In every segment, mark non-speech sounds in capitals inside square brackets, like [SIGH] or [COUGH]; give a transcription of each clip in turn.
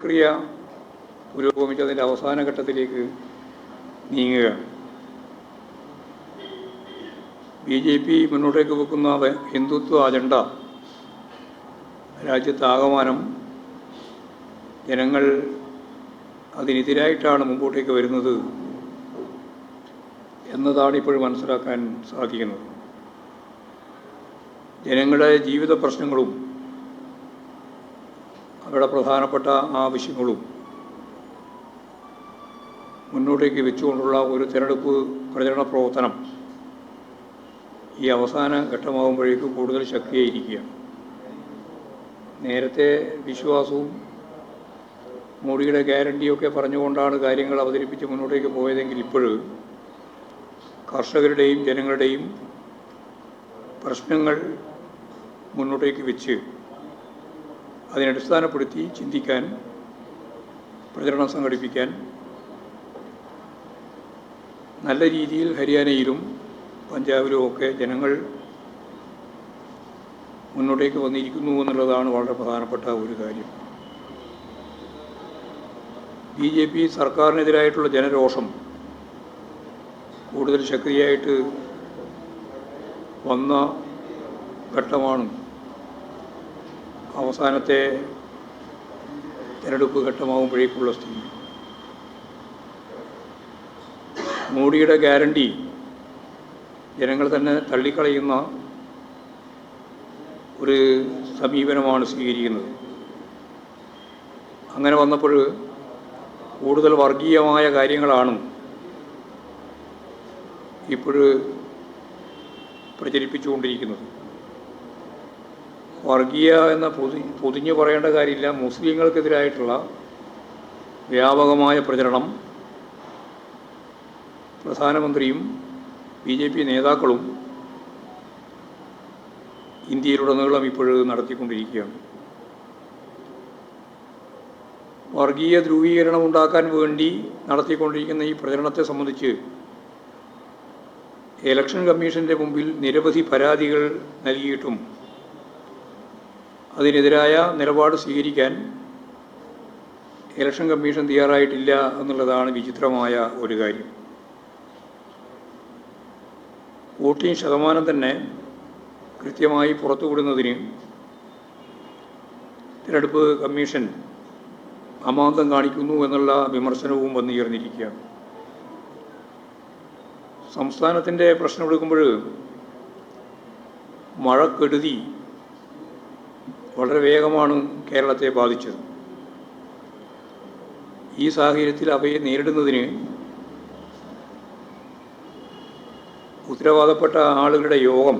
പ്രക്രിയ പുരോഗമിച്ചതിന്റെ അവസാന ഘട്ടത്തിലേക്ക് നീങ്ങുകയാണ് ബി ജെ പി മുന്നോട്ടേക്ക് വെക്കുന്ന ഹിന്ദുത്വ അജണ്ട രാജ്യത്താകമാനം ജനങ്ങൾ അതിനെതിരായിട്ടാണ് മുമ്പോട്ടേക്ക് വരുന്നത് എന്നതാണ് ഇപ്പോഴും മനസ്സിലാക്കാൻ സാധിക്കുന്നത്. ജനങ്ങളുടെ ജീവിത പ്രശ്നങ്ങളും അവരുടെ പ്രധാനപ്പെട്ട ആവശ്യങ്ങളും മുന്നോട്ടേക്ക് വെച്ചുകൊണ്ടുള്ള ഒരു തിരഞ്ഞെടുപ്പ് പ്രചരണ പ്രവർത്തനം ഈ അവസാന ഘട്ടമാകുമ്പോഴേക്കും കൂടുതൽ ശക്തിയായിരിക്കുകയാണ്. നേരത്തെ വിശ്വാസവും മോഡിയുടെ ഗ്യാരണ്ടിയൊക്കെ പറഞ്ഞുകൊണ്ടാണ് കാര്യങ്ങൾ അവതരിപ്പിച്ച് മുന്നോട്ടേക്ക് പോയതെങ്കിൽ ഇപ്പോഴ് കർഷകരുടെയും ജനങ്ങളുടെയും പ്രശ്നങ്ങൾ മുന്നോട്ടേക്ക് വെച്ച് അതിനടിസ്ഥാനപ്പെടുത്തി ചിന്തിക്കാൻ പ്രചരണം സംഘടിപ്പിക്കാൻ നല്ല രീതിയിൽ ഹരിയാനയിലും പഞ്ചാബിലും ഒക്കെ ജനങ്ങൾ മുന്നോട്ടേക്ക് വന്നിരിക്കുന്നു എന്നുള്ളതാണ് വളരെ പ്രധാനപ്പെട്ട ഒരു കാര്യം. ബി ജെ പി സർക്കാരിനെതിരായിട്ടുള്ള ജനരോഷം കൂടുതൽ ശക്തിയായിട്ട് വന്ന ഘട്ടമാണ് അവസാനത്തെ തെരഞ്ഞെടുപ്പ് ഘട്ടമാകുമ്പോഴേക്കുള്ള സ്ഥിതി. മോഡിയുടെ ഗ്യാരണ്ടി ജനങ്ങൾ തന്നെ തള്ളിക്കളയുന്ന ഒരു സമീപനമാണ് സ്വീകരിക്കുന്നത്. അങ്ങനെ വന്നപ്പോൾ കൂടുതൽ വർഗീയമായ കാര്യങ്ങളാണ് ഇപ്പോൾ പ്രചരിപ്പിച്ചുകൊണ്ടിരിക്കുന്നത്. വർഗീയ എന്ന പൊതി പൊതിഞ്ഞു പറയേണ്ട കാര്യമില്ല. മുസ്ലിങ്ങൾക്കെതിരായിട്ടുള്ള വ്യാപകമായ പ്രചരണം പ്രധാനമന്ത്രിയും ബി ജെ പി നേതാക്കളും ഇന്ത്യയിലുടനീളം ഇപ്പോഴും നടത്തിക്കൊണ്ടിരിക്കുകയാണ്. വർഗീയ ധ്രുവീകരണം ഉണ്ടാക്കാൻ വേണ്ടി നടത്തിക്കൊണ്ടിരിക്കുന്ന ഈ പ്രചരണത്തെ സംബന്ധിച്ച് ഇലക്ഷൻ കമ്മീഷന്റെ മുമ്പിൽ നിരവധി പരാതികൾ നൽകിയിട്ടും അതിനെതിരായ നിലപാട് സ്വീകരിക്കാൻ ഇലക്ഷൻ കമ്മീഷൻ തയ്യാറായിട്ടില്ല എന്നുള്ളതാണ് വിചിത്രമായ ഒരു കാര്യം. വോട്ടിംഗ് ശതമാനം തന്നെ കൃത്യമായി പുറത്തുവിടുന്നതിന് തിരഞ്ഞെടുപ്പ് കമ്മീഷൻ അമാന്തം കാണിക്കുന്നു എന്നുള്ള വിമർശനവും വന്നുയർന്നിരിക്കുകയാണ്. സംസ്ഥാനത്തിന്റെ പ്രശ്നം എടുക്കുമ്പോൾ മഴക്കെടുതി വളരെ വേഗമാണ് കേരളത്തെ ബാധിച്ചത്. ഈ സാഹചര്യത്തിൽ അവയെ നേരിടുന്നതിന് ഉത്തരവാദപ്പെട്ട ആളുകളുടെ യോഗം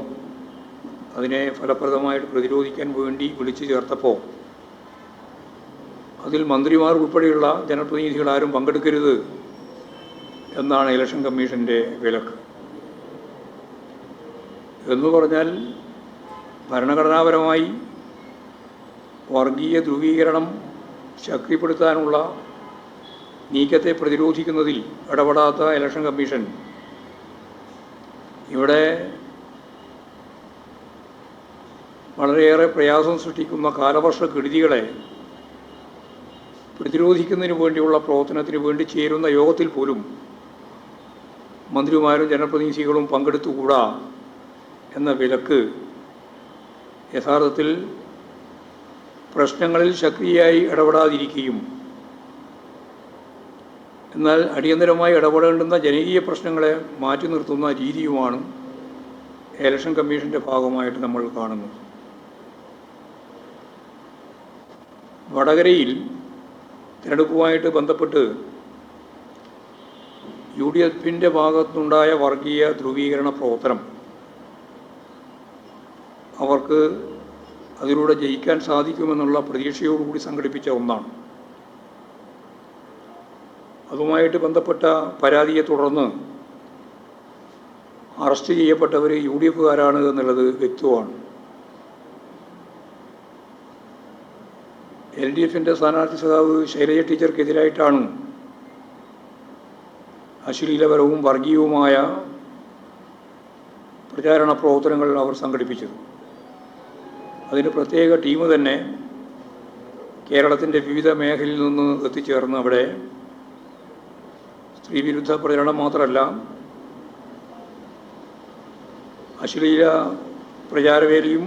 അതിനെ ഫലപ്രദമായിട്ട് പ്രതിരോധിക്കാൻ വേണ്ടി വിളിച്ചു ചേർത്തപ്പോൾ അതിൽ മന്ത്രിമാർ ഉൾപ്പെടെയുള്ള ജനപ്രതിനിധികൾ ആരും പങ്കെടുക്കരുത് എന്നാണ് ഇലക്ഷൻ കമ്മീഷന്റെ വിലക്ക്. എന്ന് പറഞ്ഞാൽ ഭരണഘടനാപരമായി വർഗീയ ധ്രുവീകരണം ശക്തിപ്പെടുത്താനുള്ള നീക്കത്തെ പ്രതിരോധിക്കുന്നതിൽ ഇടപെടാത്ത ഇലക്ഷൻ കമ്മീഷൻ. ഇവിടെ വളരെയേറെ പ്രയാസം സൃഷ്ടിക്കുന്ന കാലവർഷ കെടുതികളെ പ്രതിരോധിക്കുന്നതിന് വേണ്ടിയുള്ള പ്രവർത്തനത്തിന് വേണ്ടി ചേരുന്ന യോഗത്തിൽ പോലും മന്ത്രിമാരും ജനപ്രതിനിധികളും പങ്കെടുത്തുകൂടാ എന്ന വിലക്ക് യഥാർത്ഥത്തിൽ പ്രശ്നങ്ങളിൽ ശക്തിയായി ഇടപെടാതിരിക്കുകയും. എന്നാൽ അടിയന്തരമായി ഇടപെടേണ്ടുന്ന ജനകീയ പ്രശ്നങ്ങളെ മാറ്റി നിർത്തുന്ന രീതിയുമാണ് ഇലക്ഷൻ കമ്മീഷന്റെ ഭാഗമായിട്ട് നമ്മൾ കാണുന്നത്. വടകരയിൽ തിരഞ്ഞെടുപ്പുമായിട്ട് ബന്ധപ്പെട്ട് യു ഡി എഫിന്റെ ഭാഗത്തുണ്ടായ വർഗീയ ധ്രുവീകരണ പ്രവർത്തനം അവർക്ക് അതിലൂടെ ജയിക്കാൻ സാധിക്കുമെന്നുള്ള പ്രതീക്ഷയോടുകൂടി സംഘടിപ്പിച്ച ഒന്നാണ്. അതുമായിട്ട് ബന്ധപ്പെട്ട പരാതിയെ തുടർന്ന് അറസ്റ്റ് ചെയ്യപ്പെട്ടവർ യു ഡി എഫുകാരാണ് എന്നുള്ളത് വ്യക്തമാണ് എൽ ഡി എഫിന്റെ സ്ഥാനാർത്ഥി സഖാവ് ശൈലജ ടീച്ചർക്കെതിരായിട്ടാണ് അശ്ലീലപരവും വർഗീയവുമായ പ്രചാരണ പ്രവർത്തനങ്ങൾ അവർ സംഘടിപ്പിച്ചത്. അതിന് പ്രത്യേക ടീം തന്നെ കേരളത്തിന്റെ വിവിധ മേഖലയിൽ നിന്ന് എത്തിച്ചേർന്ന് അവിടെ സ്ത്രീവിരുദ്ധ പ്രചരണം മാത്രമല്ല അശ്ലീല പ്രചാരവേലിയും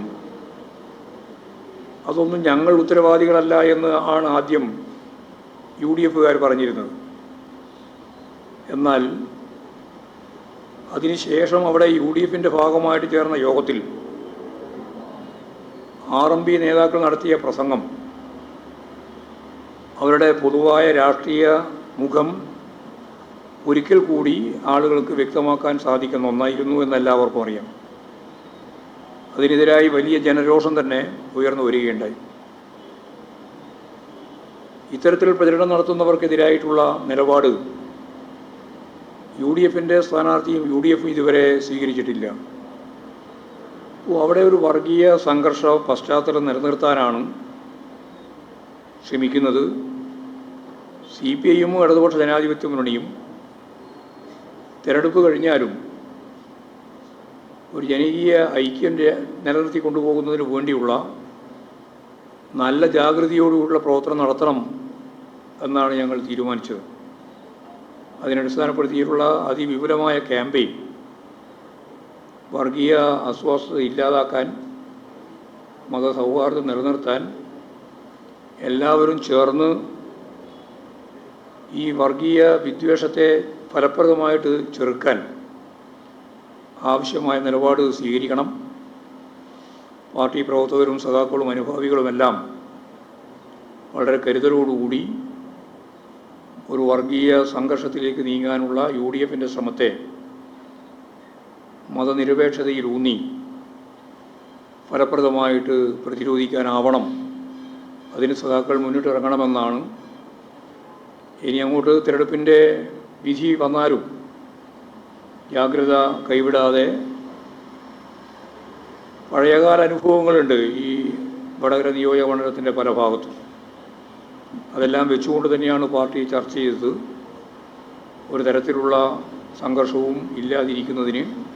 അതൊന്നും ഞങ്ങൾ ഉത്തരവാദികളല്ല എന്ന് ആണ് ആദ്യം യു ഡി എഫുകാർ പറഞ്ഞിരുന്നത്. എന്നാൽ അതിനുശേഷം അവിടെ യു ഡി എഫിന്റെ ഭാഗമായിട്ട് ചേർന്ന യോഗത്തിൽ ആർ എം പി നേതാക്കൾ നടത്തിയ പ്രസംഗം അവരുടെ പൊതുവായ രാഷ്ട്രീയ മുഖം ഒരിക്കൽ കൂടി ആളുകൾക്ക് വ്യക്തമാക്കാൻ സാധിക്കുന്ന ഒന്നായിരുന്നു എന്നെല്ലാവർക്കും അറിയാം. അതിനെതിരായി വലിയ ജനരോഷം തന്നെ ഉയർന്നു വരികയുണ്ടായി. ഇത്തരത്തിൽ പ്രചരണം നടത്തുന്നവർക്കെതിരായിട്ടുള്ള നിലപാട് യു ഡി എഫിന്റെ സ്ഥാനാർത്ഥിയും യു ഡി എഫും ഇതുവരെ സ്വീകരിച്ചിട്ടില്ല. അവിടെ ഒരു വർഗീയ സംഘർഷ പശ്ചാത്തലം നിലനിർത്താനാണ് ശ്രമിക്കുന്നത്. സി പി ഐയും ഇടതുപക്ഷ ജനാധിപത്യ മുന്നണിയും തിരഞ്ഞെടുപ്പ് കഴിഞ്ഞാലും ഒരു ജനകീയ ഐക്യം നിലനിർത്തി കൊണ്ടുപോകുന്നതിന് വേണ്ടിയുള്ള നല്ല ജാഗ്രതയോടുകൂടിയുള്ള പ്രവർത്തനം നടത്തണം എന്നാണ് ഞങ്ങൾ തീരുമാനിച്ചത്. അതിനടിസ്ഥാനപ്പെടുത്തിയിട്ടുള്ള അതിവിപുലമായ ക്യാമ്പയിൻ വർഗീയ അസ്വസ്ഥത ഇല്ലാതാക്കാൻ മതസൗഹാർദ്ദം നിലനിർത്താൻ എല്ലാവരും ചേർന്ന് ഈ വർഗീയ വിദ്വേഷത്തെ ഫലപ്രദമായിട്ട് ചെറുക്കാൻ ആവശ്യമായ നിലപാട് സ്വീകരിക്കണം. പാർട്ടി പ്രവർത്തകരും സഖാക്കളും അനുഭാവികളുമെല്ലാം വളരെ കരുതലോടുകൂടി ഒരു വർഗീയ സംഘർഷത്തിലേക്ക് നീങ്ങാനുള്ള യു ഡി എഫിന്റെ ശ്രമത്തെ മതനിരപേക്ഷതയിലൂന്നി ഫലപ്രദമായിട്ട് പ്രതിരോധിക്കാനാവണം. അതിന് സഖാക്കൾ മുന്നിട്ടിറങ്ങണമെന്നാണ്. ഇനി അങ്ങോട്ട് തിരഞ്ഞെടുപ്പിന്റെ വിധി വന്നാലും ജാഗ്രത കൈവിടാതെ പഴയകാല അനുഭവങ്ങളുണ്ട് ഈ വടകര നിയോജക മണ്ഡലത്തിന്റെ പല ഭാഗത്തും. അതെല്ലാം വെച്ചുകൊണ്ട് തന്നെയാണ് പാർട്ടി ചർച്ച ചെയ്തത്. ഒരു തരത്തിലുള്ള സംഘർഷവും ഇല്ലാതിരിക്കുന്നതിന്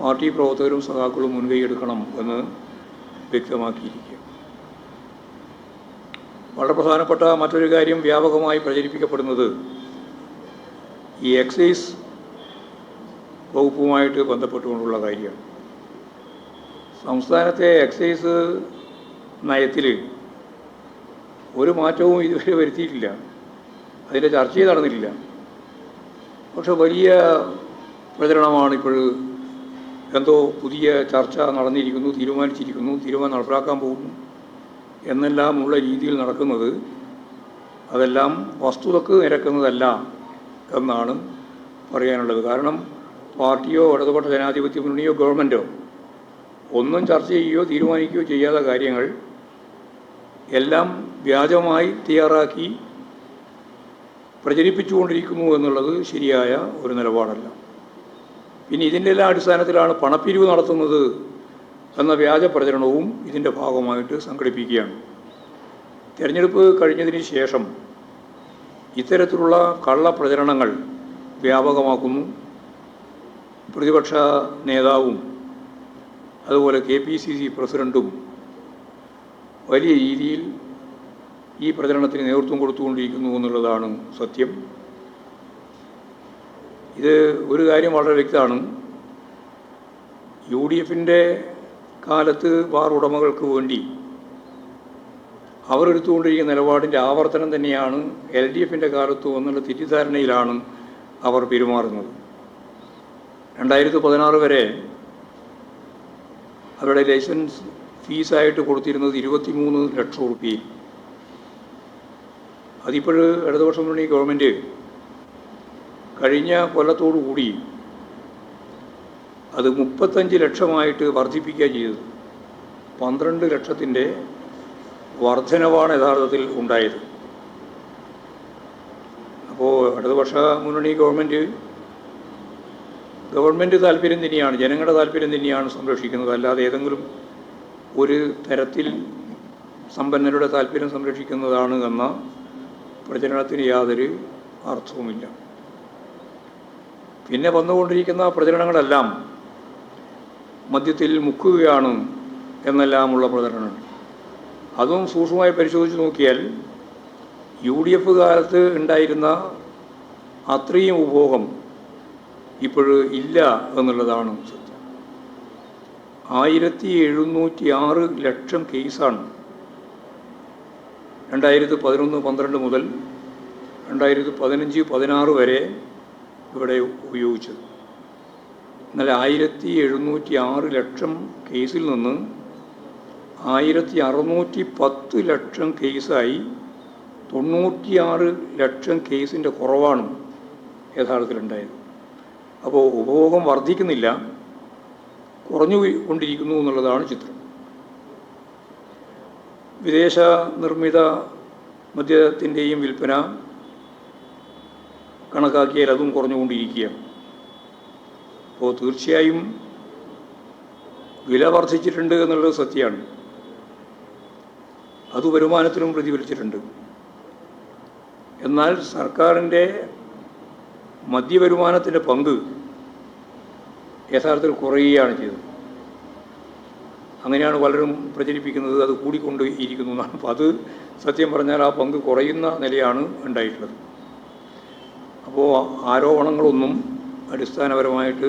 പാർട്ടി പ്രവർത്തകരും സഖാക്കളും മുൻകൈയെടുക്കണം എന്ന് വ്യക്തമാക്കിയിരിക്കുക. വളരെ പ്രധാനപ്പെട്ട മറ്റൊരു കാര്യം വ്യാപകമായി പ്രചരിപ്പിക്കപ്പെടുന്നത് ഈ എക്സൈസ് വകുപ്പുമായിട്ട് ബന്ധപ്പെട്ടുകൊണ്ടുള്ള കാര്യമാണ്. സംസ്ഥാനത്തെ എക്സൈസ് നയത്തിൽ ഒരു മാറ്റവും ഇതുവരെ വരുത്തിയിട്ടില്ല. അതിന്റെ ചർച്ചയും നടന്നിട്ടില്ല. പക്ഷെ വലിയ പ്രചരണമാണ് എന്തോ പുതിയ ചർച്ച നടന്നിരിക്കുന്നു തീരുമാനിച്ചിരിക്കുന്നു തീരുമാനം നടപ്പിലാക്കാൻ പോകുന്നു എന്നെല്ലാമുള്ള രീതിയിൽ നടക്കുന്നത് അതെല്ലാം വസ്തുതക്ക് നിരക്കുന്നതല്ല എന്നാണ് പറയാനുള്ളത്. കാരണം പാർട്ടിയോ ഇടതുപക്ഷ ജനാധിപത്യ മുന്നണിയോ ഗവൺമെന്റോ ഒന്നും ചർച്ച ചെയ്യുകയോ തീരുമാനിക്കുകയോ ചെയ്യാത്ത കാര്യങ്ങൾ എല്ലാം വ്യാജമായി തയ്യാറാക്കി പ്രചരിപ്പിച്ചുകൊണ്ടിരിക്കുന്നു എന്നുള്ളത് ശരിയായ ഒരു നിലപാടല്ല. പിന്നെ ഇതിന്റെ എല്ലാ അടിസ്ഥാനത്തിലാണ് പണപ്പിരിവ് നടത്തുന്നത് എന്ന വ്യാജ പ്രചരണവും ഇതിന്റെ ഭാഗമായിട്ട് സംഘടിപ്പിക്കുകയാണ്. തിരഞ്ഞെടുപ്പ് കഴിഞ്ഞതിന് ശേഷം ഇത്തരത്തിലുള്ള കള്ളപ്രചരണങ്ങൾ വ്യാപകമാക്കുന്നു. പ്രതിപക്ഷ നേതാവും അതുപോലെ കെ പി സി സി പ്രസിഡന്റും വലിയ രീതിയിൽ ഈ പ്രചരണത്തിന് നേതൃത്വം കൊടുത്തുകൊണ്ടിരിക്കുന്നു എന്നുള്ളതാണ് സത്യം. ഇത് ഒരു കാര്യം വളരെ വ്യക്തമാണ്. യു ഡി എഫിന്റെ കാലത്ത് ബാർ ഉടമകൾക്ക് വേണ്ടി അവരെടുത്തുകൊണ്ടിരിക്കുന്ന നിലപാടിന്റെ ആവർത്തനം തന്നെയാണ് എൽ ഡി എഫിന്റെ കാലത്ത് എന്നുള്ള തെറ്റിദ്ധാരണയിലാണ് അവർ പെരുമാറുന്നത്. രണ്ടായിരത്തി പതിനാറ് വരെ അവരുടെ ലൈസൻസ് ഫീസായിട്ട് കൊടുത്തിരുന്നത് ഇരുപത്തിമൂന്ന് ലക്ഷം റുപ്യയിൽ അതിപ്പോൾ ഇടതുപക്ഷം മുന്നണി ഗവൺമെന്റ് കഴിഞ്ഞ കൊല്ലത്തോടുകൂടി അത് മുപ്പത്തഞ്ച് ലക്ഷമായിട്ട് വർദ്ധിപ്പിക്കുക ചെയ്തത് പന്ത്രണ്ട് ലക്ഷത്തിന്റെ വർധനവാണ് യഥാർത്ഥത്തിൽ ഉണ്ടായത്. അപ്പോൾ ഇടതുപക്ഷ മുന്നണി ഗവൺമെന്റ് ഗവൺമെന്റ് താല്പര്യം തന്നെയാണ് ജനങ്ങളുടെ താല്പര്യം തന്നെയാണ് സംരക്ഷിക്കുന്നത്. അല്ലാതെ ഏതെങ്കിലും ഒരു തരത്തിൽ സമ്പന്നരുടെ താല്പര്യം സംരക്ഷിക്കുന്നതാണ് എന്ന പ്രചരണത്തിന് യാതൊരു അർത്ഥവുമില്ല. പിന്നെ വന്നുകൊണ്ടിരിക്കുന്ന പ്രചരണങ്ങളെല്ലാം മദ്യത്തിൽ മുക്കുകയാണ് എന്നെല്ലാമുള്ള പ്രചരണങ്ങൾ. അതും സൂക്ഷ്മമായി പരിശോധിച്ച് നോക്കിയാൽ യു ഡി എഫ് കാലത്ത് ഉണ്ടായിരുന്ന അത്രയും ഉപഭോഗം ഇപ്പോഴ് ഇല്ല എന്നുള്ളതാണ് സത്യം. ആയിരത്തി എഴുന്നൂറ്റി ആറ് ലക്ഷം കേസാണ് രണ്ടായിരത്തി പതിനൊന്ന് പന്ത്രണ്ട് മുതൽ രണ്ടായിരത്തി പതിനഞ്ച് പതിനാറ് വരെ ഇവിടെ ഉപയോഗിച്ചത്. എന്നാൽ ആയിരത്തി എഴുന്നൂറ്റി ആറ് ലക്ഷം കേസിൽ നിന്ന് ആയിരത്തി അറുന്നൂറ്റി പത്ത് ലക്ഷം കേസായി തൊണ്ണൂറ്റിയാറ് ലക്ഷം കേസിന്റെ കുറവാണ് യഥാർത്ഥത്തിലുണ്ടായത്. അപ്പോൾ ഉപഭോഗം വർദ്ധിക്കുന്നില്ല കുറഞ്ഞു കൊണ്ടിരിക്കുന്നു എന്നുള്ളതാണ് ചിത്രം. വിദേശ നിർമ്മിത മദ്യത്തിന്റെയും വിൽപ്പന കണക്കാക്കിയാൽ അതും കുറഞ്ഞുകൊണ്ടിരിക്കുകയാണ് അപ്പോൾ തീർച്ചയായും വില വർദ്ധിച്ചിട്ടുണ്ട് എന്നുള്ളത് സത്യമാണ്. അത് വരുമാനത്തിലും പ്രതിഫലിച്ചിട്ടുണ്ട്. എന്നാൽ സർക്കാരിന്റെ മദ്യവരുമാനത്തിന്റെ പങ്ക് യഥാർത്ഥത്തിൽ കുറയുകയാണ് ചെയ്തത്. അങ്ങനെയാണ് പലരും പ്രചരിപ്പിക്കുന്നത് അത് കൂടിക്കൊണ്ട് ഇരിക്കുന്നു എന്നാണ്. അപ്പോൾ അത് സത്യം പറഞ്ഞാൽ ആ പങ്ക് കുറയുന്ന നിലയാണ് ഉണ്ടായിട്ടുള്ളത്. അപ്പോൾ ആരോപണങ്ങളൊന്നും അടിസ്ഥാനപരമായിട്ട്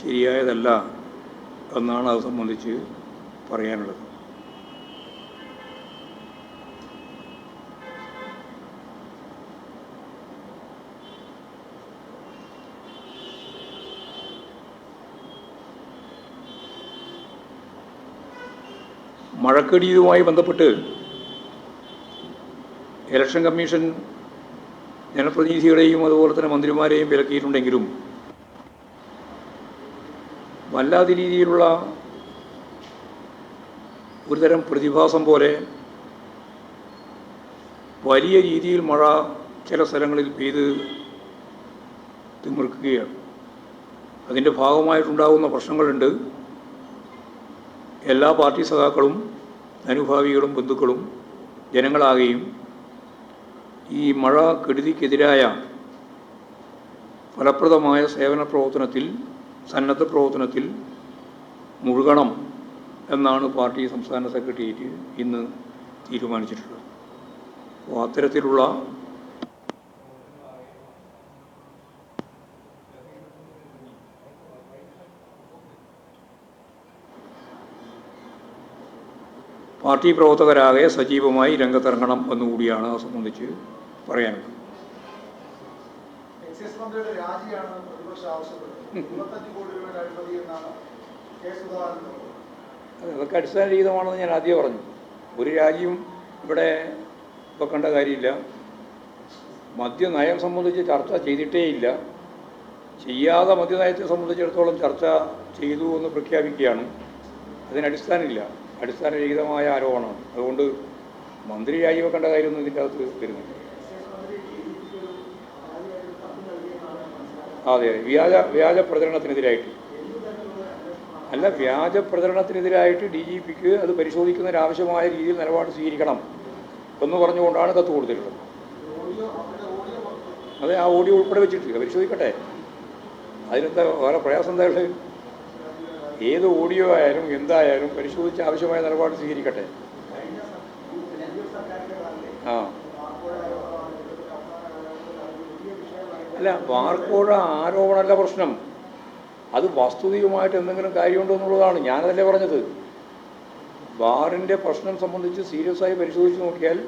ശരിയായതല്ല എന്നാണ് അത് സംബന്ധിച്ച് പറയാനുള്ളത്. മഴക്കെടിയുമായി ബന്ധപ്പെട്ട് ഇലക്ഷൻ കമ്മീഷൻ ജനപ്രതിനിധികളെയും അതുപോലെ തന്നെ മന്ത്രിമാരെയും വിലക്കിയിട്ടുണ്ടെങ്കിലും വല്ലാത്ത രീതിയിലുള്ള ഒരുതരം പ്രതിഭാസം പോലെ വലിയ രീതിയിൽ മഴ ചില സ്ഥലങ്ങളിൽ പെയ്ത് തിമിർക്കുകയാണ്. അതിന്റെ ഭാഗമായിട്ടുണ്ടാകുന്ന പ്രശ്നങ്ങളുണ്ട്. എല്ലാ പാർട്ടി സഖാക്കളും അനുഭാവികളും ബന്ധുക്കളും ജനങ്ങളാകെയും ഈ മഴ കെടുതിക്കെതിരായ ഫലപ്രദമായ സേവന പ്രവർത്തനത്തിൽ സന്നദ്ധ പ്രവർത്തനത്തിൽ മുഴുകണം എന്നാണ് പാർട്ടി സംസ്ഥാന സെക്രട്ടേറിയറ്റ് ഇന്ന് തീരുമാനിച്ചിട്ടുള്ളത്. അപ്പോൾ അത്തരത്തിലുള്ള പാർട്ടി പ്രവർത്തകരാകെ സജീവമായി രംഗത്തിറങ്ങണം എന്നുകൂടിയാണ് സംബന്ധിച്ച് പറയാനുള്ളത് അതൊക്കെ അടിസ്ഥാനരഹിതമാണെന്ന് ഞാൻ ആദ്യം പറഞ്ഞു. ഒരു രാജ്യവും ഇവിടെ വെക്കേണ്ട കാര്യമില്ല. മദ്യനയം സംബന്ധിച്ച് ചർച്ച ചെയ്തിട്ടേയില്ല ചെയ്യാതെ മദ്യനയത്തെ സംബന്ധിച്ചിടത്തോളം ചർച്ച ചെയ്തു എന്ന് പ്രഖ്യാപിക്കുകയാണ്. അതിന് അടിസ്ഥാനമില്ല. അടിസ്ഥാനരഹിതമായ ആരോപണമാണ്. അതുകൊണ്ട് മന്ത്രിയായി രാജിവെക്കേണ്ട കാര്യമൊന്നും ഇതിന്റെ അകത്ത് വരുന്നില്ല. അതെ വ്യാജ വ്യാജ പ്രചരണത്തിനെതിരായിട്ട്. അല്ല വ്യാജ പ്രചരണത്തിനെതിരായിട്ട് ഡി ജി പിക്ക് അത് പരിശോധിക്കുന്നതിന് ആവശ്യമായ രീതിയിൽ നിലപാട് സ്വീകരിക്കണം എന്ന് പറഞ്ഞുകൊണ്ടാണ് കത്ത് കൊടുത്തിട്ടുള്ളത്. അതെ ആ ഓഡിയോ ഉൾപ്പെടെ വെച്ചിട്ടില്ല പരിശോധിക്കട്ടെ. അതിനെന്താ വേറെ പ്രയാസം എന്താ ഉള്ളത്? ഏത് ഓഡിയോ ആയാലും എന്തായാലും പരിശോധിച്ച് ആവശ്യമായ നിലപാട് സ്വീകരിക്കട്ടെ ആ അല്ല ബാർക്കോഴ ആരോപണമല്ല പ്രശ്നം. അത് വസ്തുതയുമായിട്ട് എന്തെങ്കിലും കാര്യമുണ്ടോ എന്നുള്ളതാണ്. ഞാനതല്ലേ പറഞ്ഞത്. ബാറിന്റെ പ്രശ്നം സംബന്ധിച്ച് സീരിയസ് ആയി പരിശോധിച്ച് നോക്കിയാൽ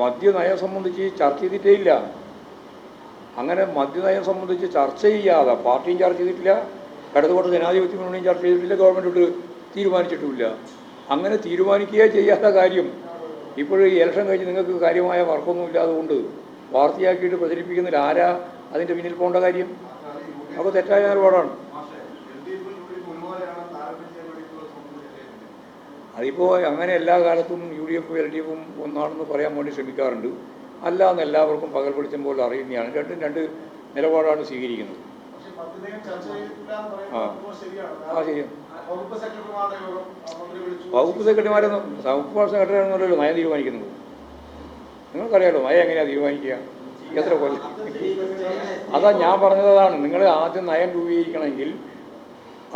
മദ്യനയം സംബന്ധിച്ച് ചർച്ച ചെയ്തിട്ടേ ഇല്ല അങ്ങനെ മദ്യനയം സംബന്ധിച്ച് ചർച്ച ചെയ്യാതെ പാർട്ടിയും ചർച്ച ചെയ്തിട്ടില്ല ഇടതുപക്ഷ ജനാധിപത്യ മുന്നണിയും ചർച്ച ചെയ്തിട്ടില്ല ഗവൺമെന്റ് തീരുമാനിച്ചിട്ടുമില്ല അങ്ങനെ തീരുമാനിക്കുകയേ ചെയ്യാത്ത കാര്യം. ഇപ്പോഴും ഇലക്ഷൻ കഴിഞ്ഞ് നിങ്ങൾക്ക് കാര്യമായ വർക്കൊന്നും ഇല്ലാതുകൊണ്ട് വാർത്തയാക്കിയിട്ട് പ്രചരിപ്പിക്കുന്നതിൽ ആരാ അതിന്റെ പിന്നിൽ പോകേണ്ട കാര്യം അപ്പോൾ തെറ്റായ നിലപാടാണ് അതിപ്പോ അങ്ങനെ എല്ലാ കാലത്തും യു ഡി എഫും എൽ ഡി എഫും ഒന്നാണെന്ന് പറയാൻ വേണ്ടി ശ്രമിക്കാറുണ്ട്. അല്ല എന്ന് എല്ലാവർക്കും പകൽ വെളിച്ചം പോലെ അറിയുന്നതാണ്. രണ്ടും രണ്ട് നിലപാടാണ് സ്വീകരിക്കുന്നത്. ആ. ആ ശരിയാണ് വകുപ്പ് സെക്രട്ടറിമാരെ വകുപ്പ് സെക്രട്ടറിയാണെന്നല്ലോ നയം തീരുമാനിക്കുന്നത്. നിങ്ങൾക്കറിയാലോ നയം എങ്ങനെയാണ് തീരുമാനിക്കുക? എത്ര കൊല്ലം? അതാ ഞാൻ പറഞ്ഞതാണ് നിങ്ങൾ ആദ്യം നയം രൂപീകരിക്കണമെങ്കിൽ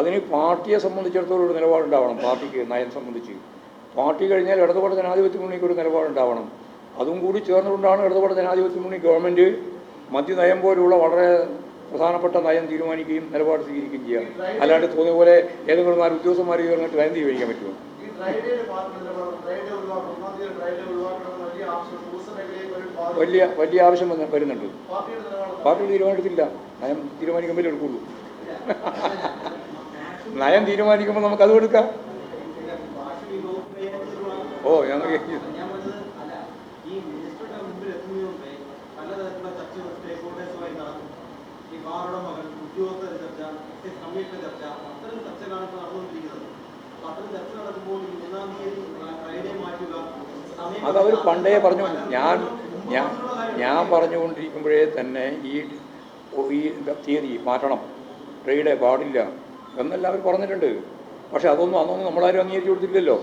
അതിന് പാർട്ടിയെ സംബന്ധിച്ചിടത്തോളം ഒരു നിലപാടുണ്ടാവണം. പാർട്ടിക്ക് നയം സംബന്ധിച്ച്. പാർട്ടി കഴിഞ്ഞാൽ ഇടതുപക്ഷ ജനാധിപത്യ മുന്നണിക്ക് ഒരു നിലപാടുണ്ടാവണം. അതും കൂടി ചേർന്നുകൊണ്ടാണ് ഇടതുപക്ഷ ജനാധിപത്യ മുന്നണി ഗവൺമെന്റ് മദ്യനയം പോലുള്ള വളരെ പ്രധാനപ്പെട്ട നയം തീരുമാനിക്കുകയും നിലപാട് സ്വീകരിക്കുകയും ചെയ്യുക അല്ലാണ്ട് തോന്നിയ പോലെ ഏതെങ്കിലും നാല് ഉദ്യോഗസ്ഥന്മാർ ചേർന്നിട്ട് നയം തീരുമാനിക്കാൻ പറ്റുമോ? വലിയ വലിയ ആവശ്യം വന്ന് വരുന്നുണ്ട്. പാർട്ടി തീരുമാനമെടുത്തില്ല നയം തീരുമാനിക്കുമ്പോൾ എടുക്കുള്ളൂ. [LAUGHS] നയം തീരുമാനിക്കുമ്പോൾ നമുക്ക് നമുക്കത് കൊടുക്കാം ഓ ഞങ്ങൾ അതവർ അത് പണ്ടേ പറഞ്ഞു ഞാൻ ഞാൻ ഞാൻ പറഞ്ഞുകൊണ്ടിരിക്കുമ്പോഴേ തന്നെ ഈ ഈ തീയതി മാറ്റണം. ട്രേഡ് പാടില്ല എന്നെല്ലാവരും അവർ പറഞ്ഞിട്ടുണ്ട്. പക്ഷെ അതൊന്നും അന്നൊന്നും നമ്മളാരും അംഗീകരിച്ചു കൊടുത്തില്ലല്ലോ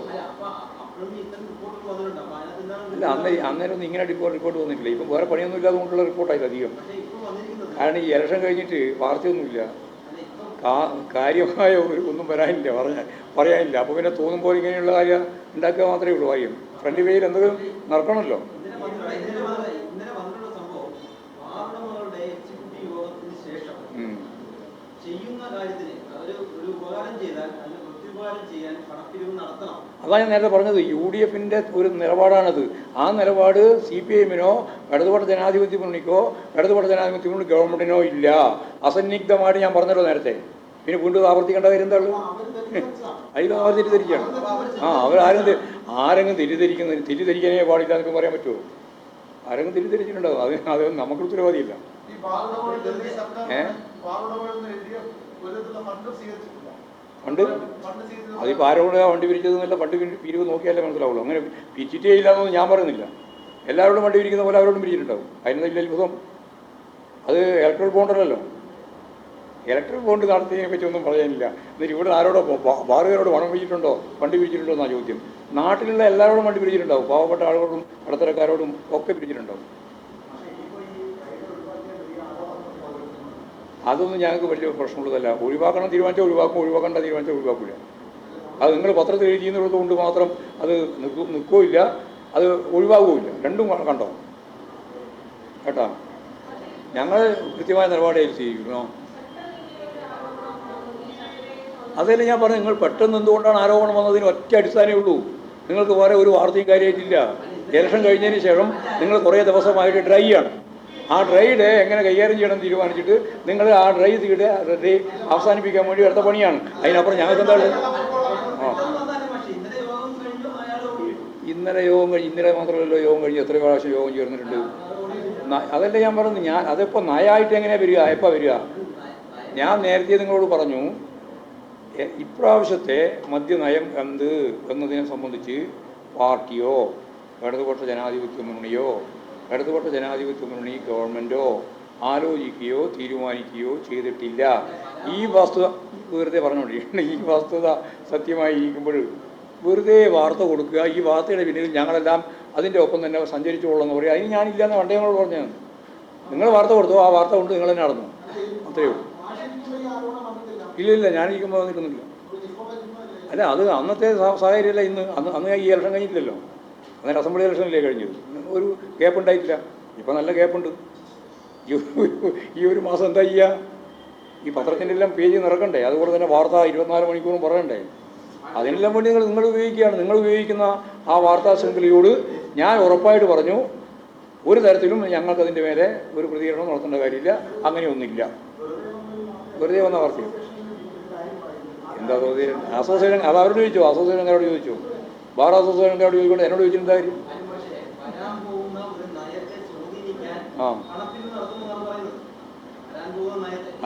അല്ല അന്ന് അന്നേരമൊന്നും ഇങ്ങനെ റിപ്പോർട്ട് റിപ്പോർട്ട് വന്നിട്ടില്ല. ഇപ്പം വേറെ പണിയൊന്നും ഇല്ലാതെ കൊണ്ടുള്ള റിപ്പോർട്ടായില്ല അധികം. കാരണം ഈ ഇലക്ഷൻ കഴിഞ്ഞിട്ട് വാർത്തയൊന്നുമില്ല. കാര്യമായ ഒരു ഒന്നും വരാനില്ല പറഞ്ഞാൽ പറയാനില്ല. അപ്പോൾ പിന്നെ തോന്നുമ്പോൾ ഇങ്ങനെയുള്ള കാര്യം ഉണ്ടാക്കുക മാത്രമേ ഉള്ളൂ. കാര്യം ഫ്രണ്ട് പേജിൽ എന്തെങ്കിലും നടക്കണമല്ലോ. ഇന്നലെ വന്നിട്ടുള്ള സംഭവം വാർഡമകളുടെ എക്സിക്യൂട്ടീവ് യോഗത്തിന് ശേഷം ചെയ്യുന്ന കാര്യത്തിന് ഒരു ഒരു ഉപകാരം ചെയ്താൽ അതാ ഞാൻ നേരത്തെ പറഞ്ഞത് യു ഡി എഫിന്റെ ഒരു നിലപാടാണത്. ആ നിലപാട് സി പി എമ്മിനോ ഇടതുപക്ഷ ജനാധിപത്യ മുന്നണിക്കോ ഇടതുപക്ഷ ജനാധിപത്യ മുന്നണി ഗവൺമെന്റിനോ ഇല്ല. അസന്നിഗ്ധമായിട്ട് ഞാൻ പറഞ്ഞല്ലോ നേരത്തെ. പിന്നെ വീണ്ടും ആവർത്തിക്കേണ്ട കാര്യം എന്താ അതിൽ അവർ തെറ്റിദ്ധരിക്കുകയാണ്? ആ അവർ ആരും ആരെങ്കിലും തെറ്റിദ്ധരിക്കുന്ന തെറ്റിദ്ധരിക്കാനേ പാടില്ല എന്നൊക്കെ പറയാൻ പറ്റുമോ? ആരെങ്കിലും തെറ്റിദ്ധരിച്ചിട്ടുണ്ടാവും. അത് അത് നമുക്ക് ഉത്തരവാദിയില്ല. ഈ ബാറുടമകൾ ഡൽഹി സർക്കാർ ഏ? ബാറുടമകളിൽ നിന്ന് എൽ ഡി എഫ് ഒരു വിധത്തിലുള്ള ഫണ്ട് സ്വീകരിച്ചിട്ടില്ല. ഫണ്ട്? ഫണ്ട് സ്വീകരിച്ചിട്ടില്ല. അതിപ്പോൾ ആരോടാ വണ്ടി പിരിച്ചതെന്നല്ല പണ്ട് പിരി- പിരിവ് നോക്കിയാലേ മനസ്സിലാവുള്ളൂ. അങ്ങനെ പിരിച്ചിട്ടേ ഇല്ല എന്നൊന്നും ഞാൻ പറയുന്നില്ല. എല്ലാവരോടും വണ്ടി പിരിക്കുന്ന പോലെ അവരോടും പിരിച്ചിട്ടുണ്ടാവും. അതിനെന്തെങ്കിലും അത്ഭുതം? അത് ഇലക്ട്രൽ ബോണ്ടല്ലല്ലോ. ഇലക്ട്രൽ ബോണ്ട് നടത്തിയതിനെ പറ്റി ഒന്നും പറയാനില്ല. എന്നിട്ട് ഇവിടെ ആരോടോ ബാറുകാരോട് പണം പിടിച്ചിട്ടുണ്ടോ? വണ്ടി പിടിച്ചിട്ടുണ്ടോ എന്നാ ചോദ്യം. നാട്ടിലുള്ള എല്ലാവരോടും വണ്ടി പിടിച്ചിട്ടുണ്ടാവും. പാവപ്പെട്ട ആളുകളോടും ഇടത്തരക്കാരോടും ഒക്കെ പിടിച്ചിട്ടുണ്ടാവും. അതൊന്നും ഞങ്ങൾക്ക് വലിയ പ്രശ്നമുള്ളതല്ല. ഒഴിവാക്കണം തീരുമാനിച്ചാൽ ഒഴിവാക്കും ഒഴിവാക്കേണ്ട തീരുമാനിച്ചാൽ ഒഴിവാക്കില്ല അത് നിങ്ങൾ പത്രത്തിൽ എഴുതിയെന്നുള്ളത് കൊണ്ട് മാത്രം അത് നിൽക്കും നിൽക്കുകയില്ല. അത് ഒഴിവാകുകയില്ല. രണ്ടും കണ്ടോ? കേട്ടോ? ഞങ്ങൾ കൃത്യമായ നിലപാട് സ്വീകരിക്കുന്നു അതല്ലേ ഞാൻ പറഞ്ഞു നിങ്ങൾ പെട്ടെന്ന് എന്തുകൊണ്ടാണ് ആരോപണം വന്നതിന് ഒറ്റ അടിസ്ഥാനമേ ഉള്ളൂ. നിങ്ങൾക്ക് വേറെ ഒരു വാർത്തയും കാര്യമായിട്ടില്ല. ഇലക്ഷൻ കഴിഞ്ഞതിന് ശേഷം നിങ്ങൾ കുറേ ദിവസമായിട്ട് ഡ്രൈ ആണ്. ആ ഡ്രൈഡ് എങ്ങനെ കൈകാര്യം ചെയ്യണം തീരുമാനിച്ചിട്ട് നിങ്ങൾ ആ ഡ്രൈ തീടെ ഡ്രൈ അവസാനിപ്പിക്കാൻ വേണ്ടി എടുത്ത പണിയാണ്. അതിനപ്പുറം ഞങ്ങൾക്ക് എന്താണ്? ആ. ഇന്നലെ യോഗം കഴിഞ്ഞു ഇന്നലെ മാത്രമല്ലല്ലോ യോഗം കഴിഞ്ഞ് എത്ര പ്രാവശ്യം യോഗം ചേർന്നിട്ടുണ്ട്. അതല്ല ഞാൻ പറഞ്ഞു ഞാൻ അതിപ്പോൾ നയായിട്ട് എങ്ങനെയാണ് വരിക? എപ്പോൾ വരിക? ഞാൻ നേരത്തെ നിങ്ങളോട് പറഞ്ഞു ഇപ്രാവശ്യത്തെ മദ്യനയം എന്ത് എന്നതിനെ സംബന്ധിച്ച് പാർട്ടിയോ ഇടതുപക്ഷ ജനാധിപത്യ മുന്നണിയോ ഇടതുപക്ഷ ജനാധിപത്യ മുന്നണി ഗവൺമെന്റോ ആലോചിക്കുകയോ തീരുമാനിക്കുകയോ ചെയ്തിട്ടില്ല. ഈ വസ്തുത വെറുതെ പറഞ്ഞുകൊണ്ടിരിക്കണം ഈ വസ്തുത സത്യമായി ഇരിക്കുമ്പോൾ വെറുതെ വാർത്ത കൊടുക്കുക. ഈ വാർത്തയുടെ പിന്നിൽ ഞങ്ങളെല്ലാം അതിന്റെ ഒപ്പം തന്നെ സഞ്ചരിച്ചു കൊള്ളെന്ന് പറയുക അതിന് ഞാനില്ല എന്ന് പണ്ടേ ഞങ്ങൾ പറഞ്ഞു നിങ്ങൾ വാർത്ത കൊടുത്തു? ആ വാർത്ത കൊണ്ട് നിങ്ങൾ തന്നെ നടന്നു. അത്രയേ ഉള്ളൂ. ഇല്ല ഇല്ല ഞാനിരിക്കുമ്പോൾ നിൽക്കുന്നില്ല അല്ല അത് അന്നത്തെ സാഹചര്യമല്ല ഇന്ന്. അന്ന് അന്ന് ഈ ഇലക്ഷൻ കഴിഞ്ഞിട്ടില്ലല്ലോ. അന്നേരം അസംബ്ലി ഇലക്ഷനല്ലേ കഴിഞ്ഞത്? ഒരു ഗ്യാപ്പ് ഉണ്ടായിട്ടില്ല. ഇപ്പം നല്ല ഗ്യാപ്പുണ്ട് ഈ ഒരു മാസം എന്താ ചെയ്യുക ഈ പത്രത്തിന്റെ എല്ലാം പേജ് നിറക്കണ്ടേ? അതുപോലെ തന്നെ വാർത്ത ഇരുപത്തിനാല് മണിക്കൂറും പറയണ്ടേ? അതിനെല്ലാം വേണ്ടി നിങ്ങൾ നിങ്ങൾ ഉപയോഗിക്കുകയാണ്. നിങ്ങൾ ഉപയോഗിക്കുന്ന ആ വാർത്താ ശൃംഖലയോട് ഞാൻ ഉറപ്പായിട്ട് പറഞ്ഞു ഒരു തരത്തിലും ഞങ്ങൾക്കതിന്റെ മേലെ ഒരു പ്രതികരണം നടത്തേണ്ട കാര്യമില്ല. അങ്ങനെയൊന്നുമില്ല. വെറുതെ വന്ന വാർത്തയാണ്. എന്താ തോന്നിയത്? അസോസിയേഷൻ അത് അവരോട് ചോദിച്ചു? അസോസിയേഷൻകാരോട് ചോദിച്ചു. ബാർ അസോസിയേഷൻകാരോട് ചോദിക്കൊണ്ട് എന്നോട് ചോദിച്ചിട്ട് കാര്യം?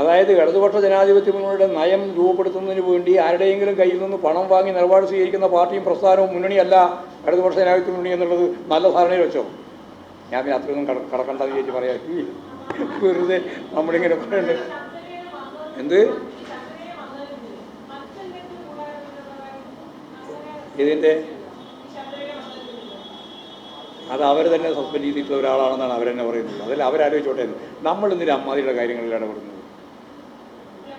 അതായത് ഇടതുപക്ഷ ജനാധിപത്യ മുന്നണിയുടെ നയം രൂപപ്പെടുത്തുന്നതിന് വേണ്ടി ആരുടെയെങ്കിലും കയ്യിൽ നിന്ന് പണം വാങ്ങി നിലപാട് സ്വീകരിക്കുന്ന പാർട്ടിയും പ്രസ്ഥാനവും മുന്നണിയല്ല ഇടതുപക്ഷ ജനാധിപത്യ മുന്നണി എന്നുള്ളത് നല്ല ധാരണയിൽ വെച്ചോ? ഞാൻ പിന്നെ അത്രയൊന്നും കട കടക്കണ്ടെന്ന് വിചാരിച്ച് പറയാം വെറുതെ നമ്മളിങ്ങനെ എന്ത്? ഇതിന്റെ അത് അവർ തന്നെ സസ്പെൻഡ് ചെയ്തിട്ടുള്ള ഒരാളാണെന്നാണ് അവരെന്നെ പറയുന്നത്. അതിൽ അവരാലോചിച്ചോട്ടെ. നമ്മൾ എന്തിനാ അമ്മാതിയുടെ കാര്യങ്ങളിൽ ഇടപെടുന്നത്.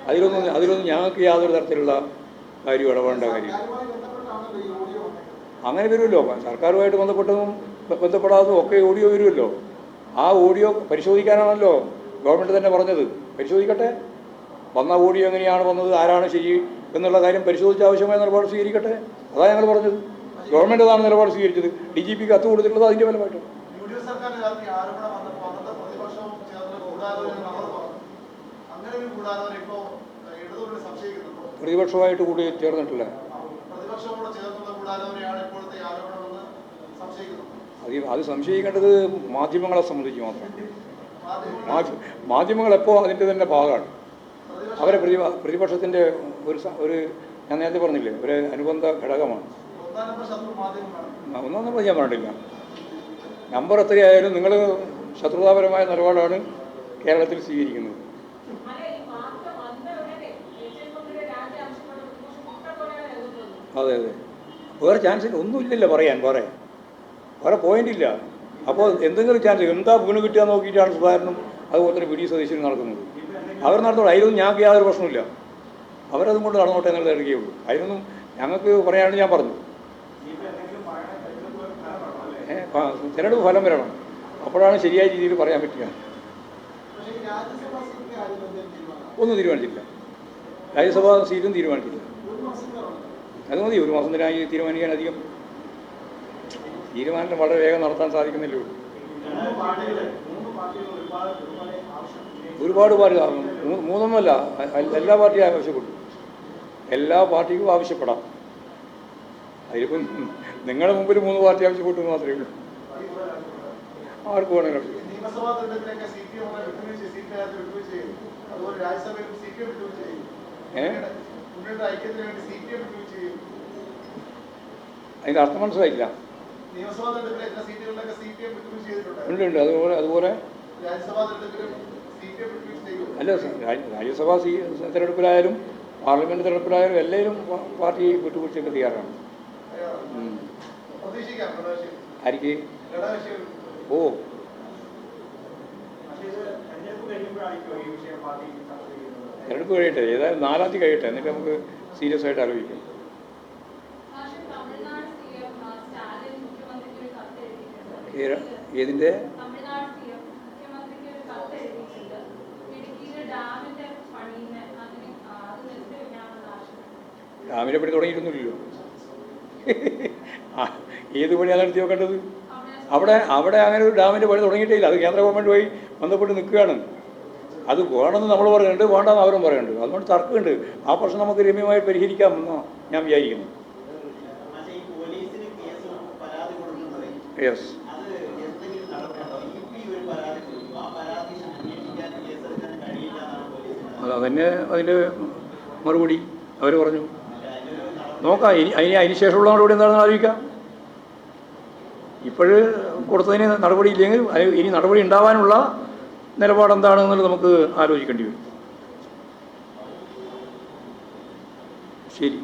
അതിലൊന്നും അതിലൊന്നും ഞങ്ങൾക്ക് യാതൊരു തരത്തിലുള്ള കാര്യം ഇടപെടേണ്ട കാര്യം അങ്ങനെ വരുമല്ലോ. സർക്കാരുമായിട്ട് ബന്ധപ്പെട്ടതും ബന്ധപ്പെടാതും ഒക്കെ ഓഡിയോ വരുമല്ലോ. ആ ഓഡിയോ പരിശോധിക്കാനാണല്ലോ ഗവൺമെന്റ് തന്നെ പറഞ്ഞത്. പരിശോധിക്കട്ടെ. വന്ന ഓഡിയോ എങ്ങനെയാണ് വന്നത്? ആരാണ് ശരി എന്നുള്ള കാര്യം പരിശോധിച്ച ആവശ്യമായ നിലപാട് സ്വീകരിക്കട്ടെ. അതാണ് ഞങ്ങൾ പറഞ്ഞത്. ഗവൺമെന്റ് അതാണ് നിലപാട് സ്വീകരിച്ചത്. ഡി ജി പിക്ക് കത്ത് കൊടുത്തിട്ടുള്ളത് അതിന്റെ ഫലമായിട്ടാണ് പ്രതിപക്ഷമായിട്ട് കൂടി ചേർന്നിട്ടില്ല. അത് അത് സംശയിക്കേണ്ടത് മാധ്യമങ്ങളെ സംബന്ധിച്ച് മാത്രം. മാധ്യമങ്ങൾ മാധ്യ- മാധ്യമങ്ങൾ എപ്പോൾ അതിന്റെ തന്നെ ഭാഗമാണ്. അവരെ പ്രതിപക്ഷത്തിന്റെ പ്രതിപക്ഷത്തിന്റെ ഒരു ഒരു ഞാൻ നേരത്തെ പറഞ്ഞില്ലേ ഒരു അനുബന്ധ ഘടകമാണ്. ഒന്നാം നമ്പർ ഞാൻ പറഞ്ഞിട്ടില്ല നമ്പർ എത്രയായാലും നിങ്ങൾ ശത്രുതാപരമായ നിലപാടാണ് കേരളത്തിൽ സ്വീകരിക്കുന്നത്. അതെ അതെ. വേറെ ചാൻസ് ഒന്നുമില്ലല്ലോ പറയാൻ വേറെ. വേറെ പോയിന്റ് ഇല്ല. അപ്പോൾ എന്തെങ്കിലും ചാൻസ് എന്താ വീണ് കിട്ടുക നോക്കിയിട്ടാണ് സുധാകരനും അതുപോലെ തന്നെ വി ഡി സതീശനും നടക്കുന്നത്. അവർ നടന്നോട്ടെ അതിലൊന്നും ഞങ്ങൾക്ക് യാതൊരു പ്രശ്നമില്ല അവരതും കൊണ്ട് നടന്നോട്ടെ എന്നുള്ളത് ഇറങ്ങിയുള്ളൂ അതിനൊന്നും ഞങ്ങൾക്ക് പറയാണ്ട് ഞാൻ പറഞ്ഞു. തിരഞ്ഞെടുപ്പ് ഫലം വരണം. അപ്പോഴാണ് ശരിയായ രീതിയിൽ പറയാൻ പറ്റുക. ഒന്നും തീരുമാനിച്ചില്ല രാജ്യസഭാ സീറ്റും തീരുമാനിച്ചില്ല അത് മതി ഒരു മാസം തന്നെ തീരുമാനിക്കാൻ അധികം തീരുമാനം വളരെ വേഗം നടത്താൻ സാധിക്കുന്നില്ലേ ഉള്ളൂ മൂന്ന് പാർട്ടികൾ മൂന്ന് പാർട്ടികൾ ഒരുപാട് പാർട്ടി മൂന്നൊന്നുമല്ല എല്ലാ പാർട്ടിയും ആവശ്യപ്പെട്ടു. എല്ലാ പാർട്ടിക്കും ആവശ്യപ്പെടാം. അതിലിപ്പം നിങ്ങളുടെ മുമ്പിൽ മൂന്ന് പാർട്ടി ആവശ്യപ്പെട്ടു എന്ന് മാത്രമേ ഉള്ളൂ. ആർക്ക് വേണമെങ്കിലും അതിന്റെ അർത്ഥം മനസ്സിലായില്ല. ഉണ്ട് ഉണ്ട്. അതുപോലെ അതുപോലെ? രാജ്യസഭാ തെരഞ്ഞെടുപ്പിലും അല്ല രാജ്യസഭാ സീ തെരഞ്ഞെടുപ്പിലായാലും പാർലമെന്റ് തെരഞ്ഞെടുപ്പിലായാലും എല്ലാവരും പാർട്ടി വിട്ടുവീഴ്ചയ്ക്ക് തയ്യാറാണ്. ആർക്ക് ഓ. തിരഞ്ഞെടുപ്പ് കഴിയട്ടെ. ഏതായാലും നാലാം തീയതി കഴിയട്ടെ. എന്നിട്ട് നമുക്ക് സീരിയസ് ആയിട്ട് ആലോചിക്കാം. പക്ഷേ തമിഴ്നാട് CM, ആ, സ്റ്റാലിൻ മുഖ്യമന്ത്രിക്ക് ഒരു കത്ത് എഴുതിയിട്ടുണ്ട്. ഏ- ഏതിന്റെ തമിഴ്നാട് CM മുഖ്യമന്ത്രിക്ക് ഒരു കത്ത് എഴുതിയിട്ടുണ്ട്. ഇടുക്കിയിലെ ഡാമിന്റെ പണിയുന്ന അതിന് ആ, അത് നിർത്തിവെക്കണമെന്ന് ഡാമിനെ പണി തുടങ്ങിയിരുന്നില്ലല്ലോ ഏത് പണിയാണ് നടത്തി നോക്കേണ്ടത്? അവിടെ അവിടെ അങ്ങനെ ഒരു ഡാമിന്റെ പണി തുടങ്ങിയിട്ടില്ല അത് കേന്ദ്ര ഗവൺമെന്റ് ബന്ധപ്പെട്ട് നിൽക്കുകയാണ്. അത് വേണമെന്ന് നമ്മൾ പറയുന്നുണ്ട് വേണ്ടെന്ന് അവരും പറയുന്നുണ്ട്. അതുകൊണ്ട് തർക്കമുണ്ട്. ആ പ്രശ്നം നമുക്ക് രമ്യമായി പരിഹരിക്കാമെന്ന് ഞാൻ വിചാരിക്കുന്നു. യെസ് അതന്നെ അതിന്റെ മറുപടി. അവർ പറഞ്ഞു. നോക്കാം ഇനി അതിന് അതിന് ശേഷമുള്ള നടപടി എന്താണെന്ന് ആലോചിക്കാം. ഇപ്പോഴ് കൊടുത്തതിന് നടപടി ഇല്ലെങ്കിൽ ഇനി നടപടി ഉണ്ടാവാനുള്ള നിലപാട് എന്താണെന്നുള്ളത് നമുക്ക് ആലോചിക്കേണ്ടി വരും. ശരി.